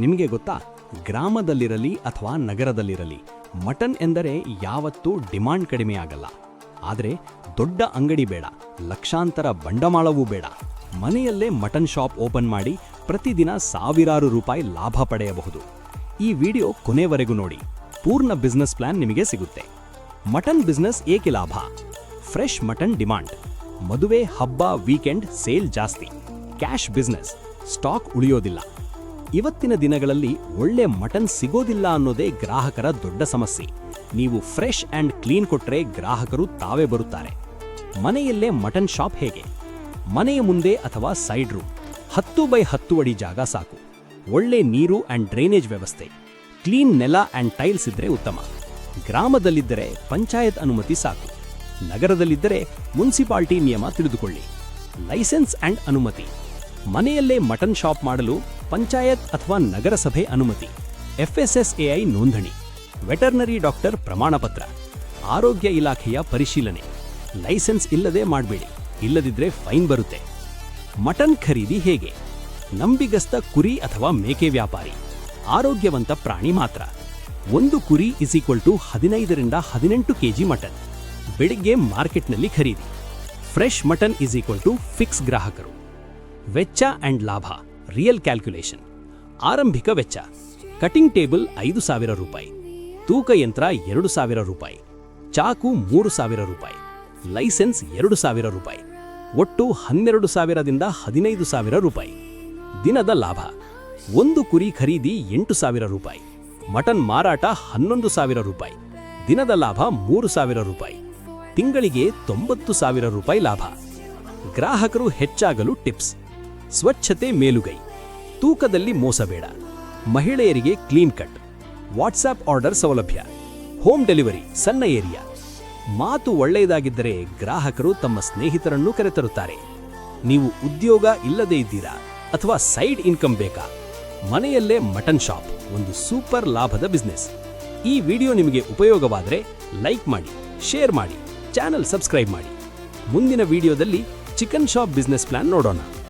ನಿಮಗೆ ಗೊತ್ತಾ? ಗ್ರಾಮದಲ್ಲಿರಲಿ ಅಥವಾ ನಗರದಲ್ಲಿರಲಿ, ಮಟನ್ ಎಂದರೆ ಯಾವತ್ತೂ ಡಿಮಾಂಡ್ ಕಡಿಮೆ ಆಗಲ್ಲ. ಆದರೆ ದೊಡ್ಡ ಅಂಗಡಿ ಬೇಡ, ಲಕ್ಷಾಂತರ ಬಂಡವಾಳವೂ ಬೇಡ. ಮನೆಯಲ್ಲೇ ಮಟನ್ ಶಾಪ್ ಓಪನ್ ಮಾಡಿ ಪ್ರತಿದಿನ ಸಾವಿರಾರು ರೂಪಾಯಿ ಲಾಭ ಪಡೆಯಬಹುದು. ಈ ವಿಡಿಯೋ ಕೊನೆವರೆಗೂ ನೋಡಿ. ಪೂರ್ಣ ಬಿಸ್ನೆಸ್ ಪ್ಲಾನ್ ನಿಮಗೆ ಸಿಗುತ್ತೆ. ಮಟನ್ ಬಿಸ್ನೆಸ್ ಏಕೆ ಲಾಭ? Fresh mutton demand. ಮದುವೆ ಹಬ್ಬ, ವೀಕೆಂಡ್ ಸೇಲ್ ಜಾಸ್ತಿ. Cash business. ಸ್ಟಾಕ್ ಉಳಿಯೋದಿಲ್ಲ. ಇವತ್ತಿನ ದಿನಗಳಲ್ಲಿ ಒಳ್ಳೆ ಮಟನ್ ಸಿಗೋದಿಲ್ಲ ಅನ್ನೋದೇ ಗ್ರಾಹಕರ ದೊಡ್ಡ ಸಮಸ್ಯೆ. ನೀವು ಫ್ರೆಶ್ ಅಂಡ್ ಕ್ಲೀನ್ ಕೊಟ್ಟರೆ ಗ್ರಾಹಕರು ತಾವೇ ಬರುತ್ತಾರೆ. ಮನೆಯಲ್ಲೇ ಮಟನ್ ಶಾಪ್ ಹೇಗೆ? ಮನೆಯ ಮುಂದೆ ಅಥವಾ ಸೈಡ್ ರೂಮ್? ಹತ್ತು ಬೈ ಹತ್ತು ಅಡಿ ಜಾಗ ಸಾಕು. ಒಳ್ಳೆ ನೀರು ಅಂಡ್ ಡ್ರೈನೇಜ್ ವ್ಯವಸ್ಥೆ. ಕ್ಲೀನ್ ನೆಲ ಅಂಡ್ ಟೈಲ್ಸ್ ಇದ್ದರೆ ಉತ್ತಮ. ಗ್ರಾಮದಲ್ಲಿದ್ದರೆ ಪಂಚಾಯತ್ ಅನುಮತಿ ಸಾಕು. ನಗರದಲ್ಲಿದ್ದರೆ ಮುನ್ಸಿಪಾಲ್ಟಿ ನಿಯಮ ತಿಳಿದುಕೊಳ್ಳಿ. ಲೈಸೆನ್ಸ್ ಆ್ಯಂಡ್ ಅನುಮತಿ. ಮನೆಯಲ್ಲೇ ಮಟನ್ ಶಾಪ್ ಮಾಡಲು ಪಂಚಾಯತ್ ಅಥವಾ ನಗರಸಭೆ ಅನುಮತಿ. ಎಫ್ಎಸ್ಎಸ್ಎಐ ನೋಂದಣಿ. ವೆಟರ್ನರಿ ಡಾಕ್ಟರ್ ಪ್ರಮಾಣಪತ್ರ. ಆರೋಗ್ಯ ಇಲಾಖೆಯ ಪರಿಶೀಲನೆ. ಲೈಸೆನ್ಸ್ ಇಲ್ಲದೆ ಮಾಡಬೇಡಿ. ಇಲ್ಲದಿದ್ರೆ ಫೈನ್ ಬರುತ್ತೆ. ಮಟನ್ ಖರೀದಿ ಹೇಗೆ? ನಂಬಿಗಸ್ತ ಕುರಿ ಅಥವಾ ಮೇಕೆ ವ್ಯಾಪಾರಿ. ಆರೋಗ್ಯವಂತ ಪ್ರಾಣಿ ಮಾತ್ರ. ಒಂದು ಕುರಿ ಇಸ್ ಈಕ್ವಲ್ ಟು ಹದಿನೈದರಿಂದ ಹದಿನೆಂಟು ಕೆಜಿ ಮಟನ್. ಬೆಳಿಗ್ಗೆ ಮಾರ್ಕೆಟ್ನಲ್ಲಿ ಖರೀದಿ. Fresh mutton is equal to fix ಗ್ರಾಹಕರು. ವೆಚ್ಚ ಅಂಡ್ ಲಾಭ ರಿಯಲ್ ಕ್ಯಾಲ್ಕುಲೇಷನ್ ಆರಂಭಿಕ ವೆಚ್ಚ ಕಟಿಂಗ್ ಟೇಬಲ್ ಐದು ಸಾವಿರ ರೂಪಾಯಿ, ತೂಕ ಯಂತ್ರ ಎರಡು ಸಾವಿರ ರೂಪಾಯಿ, ಚಾಕು ಮೂರು ಸಾವಿರ ರೂಪಾಯಿ ಲೈಸೆನ್ಸ್ ಎರಡು ಸಾವಿರ ರೂಪಾಯಿ, ಒಟ್ಟು ಹನ್ನೆರಡು ಸಾವಿರದಿಂದ ಹದಿನೈದು ಸಾವಿರ ರೂಪಾಯಿ. ದಿನದ ಲಾಭ, ಒಂದು ಕುರಿ ಖರೀದಿ ಎಂಟು ಸಾವಿರ ರೂಪಾಯಿ, ಮಟನ್ ಮಾರಾಟ ಹನ್ನೊಂದು ಸಾವಿರ ರೂಪಾಯಿ, ದಿನದ ಲಾಭ ಮೂರು ಸಾವಿರ ರೂಪಾಯಿ, ತಿಂಗಳಿಗೆ ತೊಂಬತ್ತು ಸಾವಿರ ರೂಪಾಯಿ ಲಾಭ. ಗ್ರಾಹಕರು ಹೆಚ್ಚಾಗಲು ಟಿಪ್ಸ್. ಸ್ವಚ್ಛತೆ ಮೇಲುಗೈ. ತೂಕದಲ್ಲಿ ಮೋಸಬೇಡ. ಮಹಿಳೆಯರಿಗೆ ಕ್ಲೀನ್ ಕಟ್. ವಾಟ್ಸಾಪ್ ಆರ್ಡರ್ ಸೌಲಭ್ಯ. ಹೋಮ್ ಡೆಲಿವರಿ ಸಣ್ಣ ಏರಿಯಾ. ಮಾತು ಒಳ್ಳೆಯದಾಗಿದ್ದರೆ ಗ್ರಾಹಕರು ತಮ್ಮ ಸ್ನೇಹಿತರನ್ನು ಕರೆತರುತ್ತಾರೆ. ನೀವು ಉದ್ಯೋಗ ಇಲ್ಲದೇ ಇದ್ದೀರಾ ಅಥವಾ ಸೈಡ್ ಇನ್ಕಮ್ ಬೇಕಾ? ಮನೆಯಲ್ಲೇ ಮಟನ್ ಶಾಪ್, ಒಂದು ಸೂಪರ್ ಲಾಭದ ಬಿಸ್ನೆಸ್. ಈ ವಿಡಿಯೋ ನಿಮಗೆ ಉಪಯೋಗವಾದರೆ ಲೈಕ್ ಮಾಡಿ, ಶೇರ್ ಮಾಡಿ, ಚಾನಲ್ ಸಬ್ಸ್ಕ್ರೈಬ್ ಮಾಡಿ. ಮುಂದಿನ ವಿಡಿಯೋದಲ್ಲಿ ಚಿಕನ್ ಶಾಪ್ ಬಿಸ್ನೆಸ್ ಪ್ಲಾನ್ ನೋಡೋಣ.